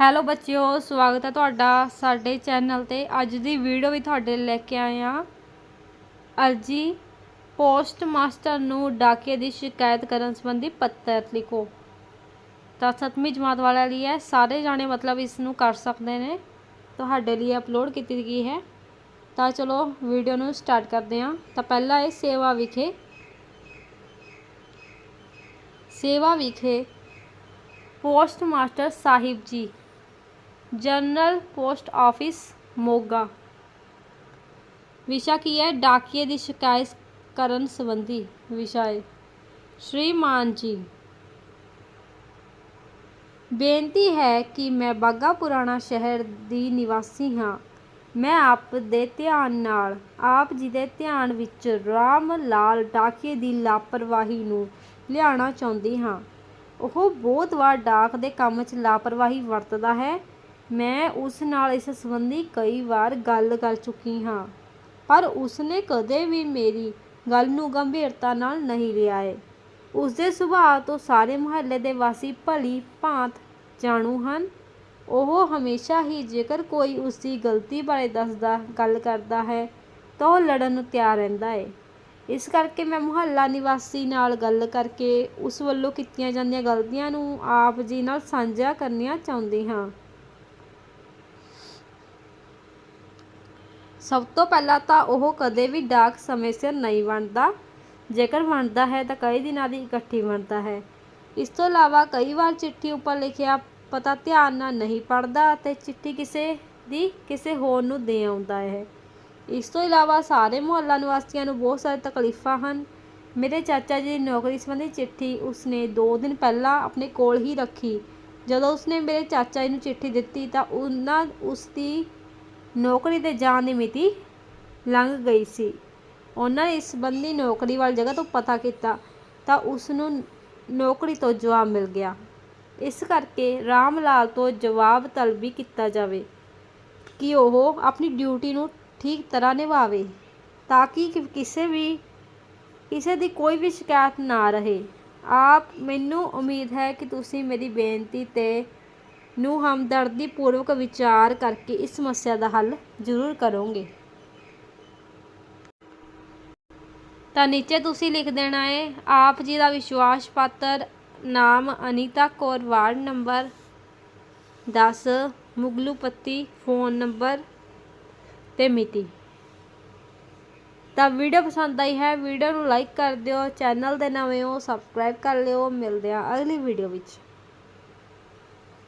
Hello ਬੱਚਿਓ, ਸਵਾਗਤ ਹੈ ਤੁਹਾਡਾ ਸਾਡੇ ਚੈਨਲ ਤੇ। ਅੱਜ ਦੀ ਵੀਡੀਓ ਵੀ ਤੁਹਾਡੇ ਲੈ ਕੇ ਆਏ ਹਾਂ। ਅਰਜੀ ਪੋਸਟ ਮਾਸਟਰ ਨੂੰ ਡਾਕੇ ਦੀ ਸ਼ਿਕਾਇਤ ਕਰਨ ਸੰਬੰਧੀ ਪੱਤਰ ਲਿਖੋ। ਤਾਂ ਸੱਤਵੀਂ ਜਮਾਤ ਵਾਲਿਆਂ ਲਈ ਹੈ। ਸਾਰੇ ਜਾਣੇ ਮਤਲਬ ਇਸ ਨੂੰ ਕਰ ਸਕਦੇ ਨੇ। ਤੁਹਾਡੇ ਲਈ ਅਪਲੋਡ ਕੀਤੀ ਗਈ ਹੈ। ਤਾਂ ਚਲੋ ਵੀਡੀਓ ਨੂੰ ਸਟਾਰਟ ਕਰਦੇ ਹਾਂ। ਤਾਂ ਪਹਿਲਾ ਹੈ ਸੇਵਾ ਵਿਖੇ। ਸੇਵਾ ਵਿਖੇ ਪੋਸਟ ਮਾਸਟਰ ਸਾਹਿਬ ਜੀ। General post office, Moga. ਵਿਸ਼ਾ ਕੀ ਹੈ? ਡਾਕੀਏ ਦੀ ਸ਼ਿਕਾਇਤ ਕਰਨ ਸੰਬੰਧੀ ਵਿਸ਼ਾ ਹੈ। ਸ਼੍ਰੀਮਾਨ ਜੀ, ਬੇਨਤੀ ਹੈ ਕਿ ਮੈਂ ਬਾਗਾ ਪੁਰਾਣਾ ਸ਼ਹਿਰ ਦੀ ਨਿਵਾਸੀ ਹਾਂ। ਮੈਂ ਆਪ ਦੇ ਧਿਆਨ ਨਾਲ, ਆਪ ਜੀ ਦੇ ਧਿਆਨ ਵਿੱਚ ਰਾਮ ਲਾਲ ਡਾਕੀਏ ਦੀ ਲਾਪਰਵਾਹੀ ਨੂੰ ਲਿਆਉਣਾ ਚਾਹੁੰਦੀ ਹਾਂ। ਉਹ ਬਹੁਤ ਵਾਰ ਡਾਕ ਦੇ ਕੰਮ 'ਚ ਲਾਪਰਵਾਹੀ ਵਰਤਦਾ ਹੈ। ਮੈਂ ਉਸ ਨਾਲ ਇਸ ਸੰਬੰਧੀ ਕਈ ਵਾਰ ਗੱਲ ਕਰ ਚੁੱਕੀ ਹਾਂ, ਪਰ ਉਸਨੇ ਕਦੇ ਵੀ ਮੇਰੀ ਗੱਲ ਨੂੰ ਗੰਭੀਰਤਾ ਨਾਲ ਨਹੀਂ ਲਿਆ ਹੈ ਉਸਦੇ ਸੁਭਾਅ ਤੋਂ ਸਾਰੇ ਮੁਹੱਲੇ ਦੇ ਵਾਸੀ ਭਲੀ ਭਾਂਤ ਜਾਣੂ ਹਨ। ਉਹ ਹਮੇਸ਼ਾ ਹੀ ਜੇਕਰ ਕੋਈ ਉਸਦੀ ਗਲਤੀ ਬਾਰੇ ਦੱਸਦਾ, ਗੱਲ ਕਰਦਾ ਹੈ, ਤਾਂ ਉਹ ਲੜਨ ਨੂੰ ਤਿਆਰ ਰਹਿੰਦਾ ਹੈ ਇਸ ਕਰਕੇ ਮੈਂ ਮੁਹੱਲਾ ਨਿਵਾਸੀ ਨਾਲ ਗੱਲ ਕਰਕੇ ਉਸ ਵੱਲੋਂ ਕੀਤੀਆਂ ਜਾਂਦੀਆਂ ਗਲਤੀਆਂ ਨੂੰ ਆਪ ਜੀ ਨਾਲ ਸਾਂਝਾ ਕਰਨੀਆਂ ਚਾਹੁੰਦੀ ਹਾਂ। ਸਭ ਤੋਂ ਪਹਿਲਾਂ ਤਾਂ ਉਹ ਕਦੇ ਵੀ ਡਾਕ ਸਮੇਂ ਸਿਰ ਨਹੀਂ ਵੰਡਦਾ। ਜੇਕਰ ਵੰਡਦਾ ਹੈ ਤਾਂ ਕਈ ਦਿਨਾਂ ਦੀ ਇਕੱਠੀ ਵੰਡਦਾ ਹੈ। ਇਸ ਤੋਂ ਇਲਾਵਾ ਕਈ ਵਾਰ ਚਿੱਠੀ ਉੱਪਰ ਲਿਖਿਆ ਪਤਾ ਧਿਆਨ ਨਾਲ ਨਹੀਂ ਪੜ੍ਹਦਾ ਅਤੇ ਚਿੱਠੀ ਕਿਸੇ ਦੀ ਕਿਸੇ ਹੋਰ ਨੂੰ ਦੇ ਆਉਂਦਾ ਹੈ। ਇਸ ਤੋਂ ਇਲਾਵਾ ਸਾਰੇ ਮੁਹੱਲਾ ਨਿਵਾਸੀਆਂ ਨੂੰ ਬਹੁਤ ਸਾਰੇ ਤਕਲੀਫਾਂ ਹਨ। ਮੇਰੇ ਚਾਚਾ ਜੀ ਦੀ ਨੌਕਰੀ ਸੰਬੰਧੀ ਚਿੱਠੀ ਉਸਨੇ 2 ਦਿਨ ਪਹਿਲਾਂ ਆਪਣੇ ਕੋਲ ਹੀ ਰੱਖੀ। ਜਦੋਂ ਉਸਨੇ ਮੇਰੇ ਚਾਚਾ ਜੀ ਨੂੰ ਚਿੱਠੀ ਦਿੱਤੀ ਤਾਂ ਉਹਨਾਂ ਉਸ ਦੀ ਨੌਕਰੀ 'ਤੇ ਜਾਣ ਦੀ ਮਿਤੀ ਲੰਘ ਗਈ ਸੀ। ਉਹਨਾਂ ਨੇ ਇਸ ਸੰਬੰਧੀ ਨੌਕਰੀ ਵਾਲੀ ਜਗ੍ਹਾ ਤੋਂ ਪਤਾ ਕੀਤਾ ਤਾਂ ਉਸ ਨੂੰ ਨੌਕਰੀ ਤੋਂ ਜਵਾਬ ਮਿਲ ਗਿਆ। ਇਸ ਕਰਕੇ ਰਾਮ ਲਾਲ ਤੋਂ ਜਵਾਬ ਤਲਬੀ ਕੀਤਾ ਜਾਵੇ ਕਿ ਉਹ ਆਪਣੀ ਡਿਊਟੀ ਨੂੰ ਠੀਕ ਤਰ੍ਹਾਂ ਨਿਭਾਵੇ ਤਾਂ ਕਿ ਕਿਸੇ ਵੀ, ਕਿਸੇ ਦੀ ਕੋਈ ਵੀ ਸ਼ਿਕਾਇਤ ਨਾ ਰਹੇ। ਆਪ, ਮੈਨੂੰ ਉਮੀਦ ਹੈ ਕਿ ਤੁਸੀਂ ਮੇਰੀ ਬੇਨਤੀ 'ਤੇ ਨੂੰ ਹਮਦਰਦੀ ਪੂਰਵਕ ਵਿਚਾਰ ਕਰਕੇ ਇਸ ਸਮੱਸਿਆ ਦਾ ਹੱਲ ਜ਼ਰੂਰ ਕਰੋਗੇ। ਤਾਂ ਨੀਚੇ ਤੁਸੀਂ ਲਿਖ ਦੇਣਾ ਹੈ ਆਪ ਜੀ ਦਾ ਵਿਸ਼ਵਾਸ ਪਾਤਰ ਨਾਮ Anita Kaur, ward number 10 Muglu Patti phone number ਤੇ ਮਿਤੀ। ਤਾਂ ਵੀਡੀਓ ਪਸੰਦ ਆਈ ਹੈ, ਵੀਡੀਓ ਨੂੰ ਲਾਈਕ ਕਰ ਦਿਓ, ਚੈਨਲ ਦੇ ਨਵੇਂ ਹੋ, ਸਬਸਕ੍ਰਾਈਬ ਕਰ ਲਿਓ। ਮਿਲਦੇ ਆ ਅਗਲੀ ਵੀਡੀਓ ਵਿੱਚ।